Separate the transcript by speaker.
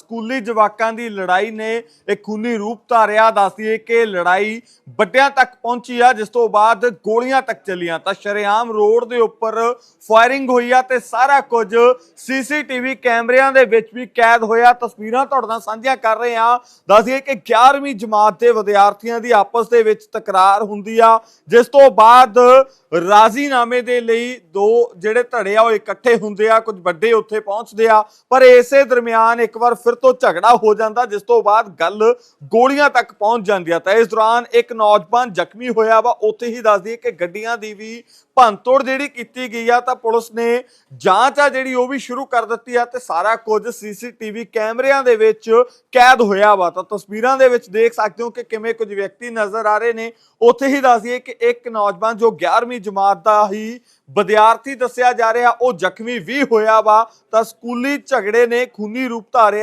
Speaker 1: ਸਕੂਲੀ ਜਵਾਕਾਂ ਦੀ ਲੜਾਈ ਨੇ ਇੱਕ ਖੂਨੀ ਰੂਪ ਧਾਰਿਆ। ਦੱਸਦੀਏ ਕਿ ਲੜਾਈ ਵੱਡਿਆਂ ਤੱਕ ਪਹੁੰਚੀ ਆ, ਜਿਸ ਤੋਂ ਬਾਅਦ ਗੋਲੀਆਂ ਤੱਕ ਚੱਲੀਆਂ। ਤਾਂ ਸ਼ਰੇਆਮ ਰੋਡ ਦੇ ਉੱਪਰ ਫਾਇਰਿੰਗ ਹੋਈ ਆ ਤੇ ਸਾਰਾ ਕੁਝ ਸੀਸੀਟੀਵੀ ਕੈਮਰਿਆਂ ਦੇ ਵਿੱਚ ਵੀ ਕੈਦ ਹੋਇਆ। ਤਸਵੀਰਾਂ ਤੁਹਾਡੇ ਨਾਲ ਸਾਂਝੀਆਂ ਕਰ ਰਹੇ ਆ ਦੱਸਦੀਏ ਕਿ 11ਵੀਂ ਜਮਾਤ ਦੇ ਵਿਦਿਆਰਥੀਆਂ ਦੀ ਆਪਸ ਦੇ ਵਿੱਚ ਤਕਰਾਰ ਹੁੰਦੀ ਆ, ਜਿਸ ਤੋਂ ਬਾਅਦ ਰਾਜ਼ੀਨਾਮੇ ਦੇ ਲਈ ਦੋ ਜਿਹੜੇ ਧੜੇ ਆ, ਉਹ ਇਕੱਠੇ ਹੁੰਦੇ ਆ। ਕੁਝ ਵੱਡੇ ਉੱਥੇ ਪਹੁੰਚਦੇ ਆ। ਪਰ ਇਸੇ ਦਰਮਿਆਨ ਇੱਕ ਵਾਰ ਫਿਰ ਤੋਂ ਝਗੜਾ ਹੋ ਜਾਂਦਾ, ਜਿਸ ਤੋਂ ਬਾਅਦ ਗੱਲ ਗੋਲੀਆਂ ਤੱਕ ਪਹੁੰਚ ਜਾਂਦੀ ਹੈ ਤਾਂ ਇਸ ਦੌਰਾਨ ਇੱਕ ਨੌਜਵਾਨ ਜ਼ਖਮੀ ਹੋਇਆ ਵਾ। ਉੱਥੇ ਹੀ ਦੱਸ ਦਈਏ ਕਿ ਗੱਡੀਆਂ ਦੀ ਵੀ ਭੰਨਤੋੜ ਜਿਹੜੀ ਕੀਤੀ ਗਈ ਆ, ਤਾਂ ਪੁਲਿਸ ਨੇ ਜਾਂਚ ਆ ਜਿਹੜੀ ਉਹ ਵੀ ਸ਼ੁਰੂ ਕਰ ਦਿੱਤੀ ਆ ਤੇ ਸਾਰਾ ਕੁਝ ਸੀਸੀਟੀਵੀ ਕੈਮਰਿਆਂ ਦੇ ਵਿੱਚ ਕੈਦ ਹੋਇਆ ਵਾ। ਤਾਂ ਤਸਵੀਰਾਂ ਦੇ ਵਿੱਚ ਦੇਖ ਸਕਦੇ ਹੋ ਕਿ ਕਿਵੇਂ ਕੁਝ ਵਿਅਕਤੀ ਨਜ਼ਰ ਆ ਰਹੇ ਨੇ। ਉੱਥੇ ਹੀ ਦੱਸ ਦਈਏ ਕਿ ਇੱਕ ਨੌਜਵਾਨ ਜੋ 11ਵੀਂ ਜਮਾਤ ਦਾ ਹੀ ਵਿਦਿਆਰਥੀ ਦੱਸਿਆ ਜਾ ਰਿਹਾ, ਉਹ ਜ਼ਖਮੀ ਵੀ ਹੋਇਆ ਵਾ। ਤਾਂ ਸਕੂਲੀ ਝਗੜੇ ਨੇ ਖੂਨੀ ਰੂਪ ਧਾਰਿਆ